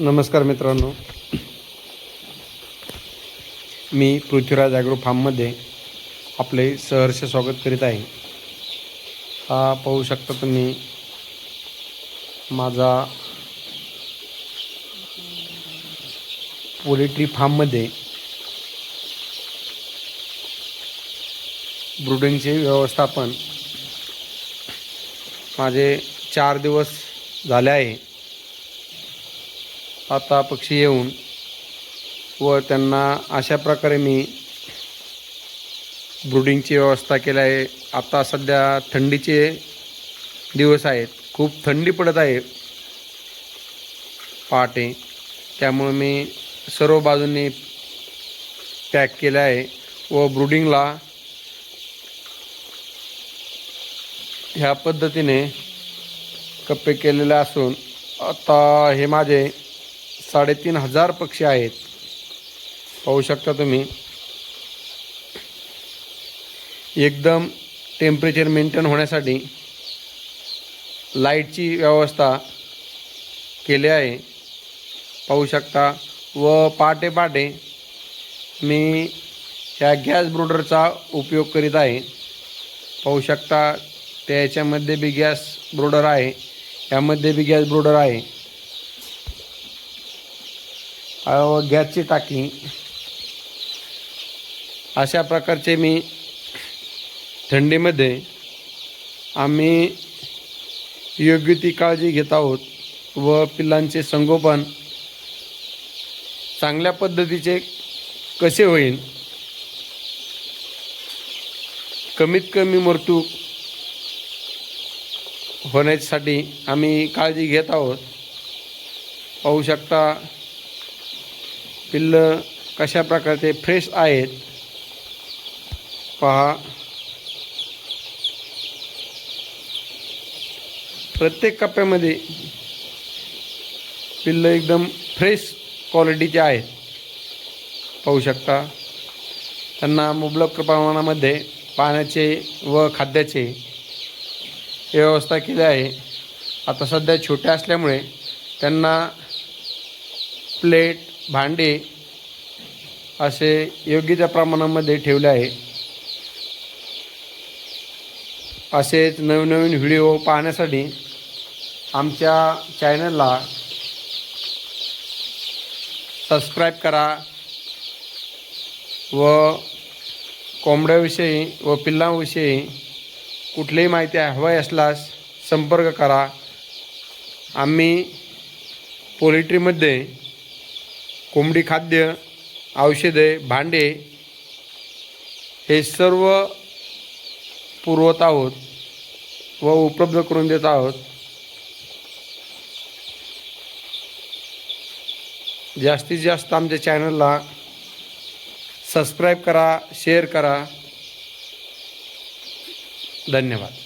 नमस्कार मित्रांनो. मी पृथ्वीराज ॲग्रो फार्ममध्ये आपले सहर्ष स्वागत करीत आहे. हा पाहू शकता तुम्ही माझा पोल्ट्री फार्ममध्ये ब्रुडिंगचे व्यवस्थापन माझे चार दिवस झाले आहे. आता पक्षी येऊन व त्यांना अशा प्रकारे मी ब्रुडिंगची व्यवस्था केली आहे. आता सध्या थंडीचे दिवस आहेत. खूप थंडी पडत आहे. पहाटे. त्यामुळे मी सर्व बाजूंनी पॅक केलं आहे व ब्रुडिंगला ह्या पद्धतीने कप्पे केलेले असून आता हे माझे साडेतीन हजार पक्षी आहेत. पाहू शकता तुम्ही. एकदम टेम्परेचर मेंटेन होण्यासाठी लाईटची व्यवस्था केली आहे. पाहू शकता व पहाटे पहाटे मी ह्या गॅस ब्रोडरचा उपयोग करीत आहे. पाहू शकता त्याच्यामध्ये बी गॅस ब्रोडर आहे यामध्ये बी गॅस ब्रोडर आहे. गॅसची टाकी. अशा प्रकारचे मी थंडीमध्ये आम्ही योग्य ती काळजी घेत आहोत व पिल्लांचे संगोपन चांगल्या पद्धतीचे कसे होईल कमीत कमी मृत्यू होण्यासाठी आम्ही काळजी घेत आहोत. पाहू शकता पिल्लं कशा प्रकारचे फ्रेश आहेत? पहा. प्रत्येक कप्प्यामध्ये पिल्लं एकदम फ्रेश क्वालिटीचे आहेत. पाहू शकता. त्यांना मुबलक प्रमाणामध्ये पाण्याचे व खाद्याचे व्यवस्था केली आहे. आता सध्या छोट्या असल्यामुळे त्यांना प्लेट भांडे असे योग्य त्या प्रमाणामध्ये ठेवले आहे. असेच नवीन नवीन व्हिडिओ पाहण्यासाठी आमच्या चॅनलला सबस्क्राईब करा व कोंबड्याविषयी व पिल्लांविषयी कुठलीही माहिती हवी असल्यास संपर्क करा. आम्ही पोल्ट्रीमध्ये कोंबडी खाद्य औषधे भांडे हे सर्व पुरवत आहोत व उपलब्ध करून देत आहोत. जास्तीत जास्त आमच्या चॅनलला सबस्क्राईब करा शेअर करा. धन्यवाद.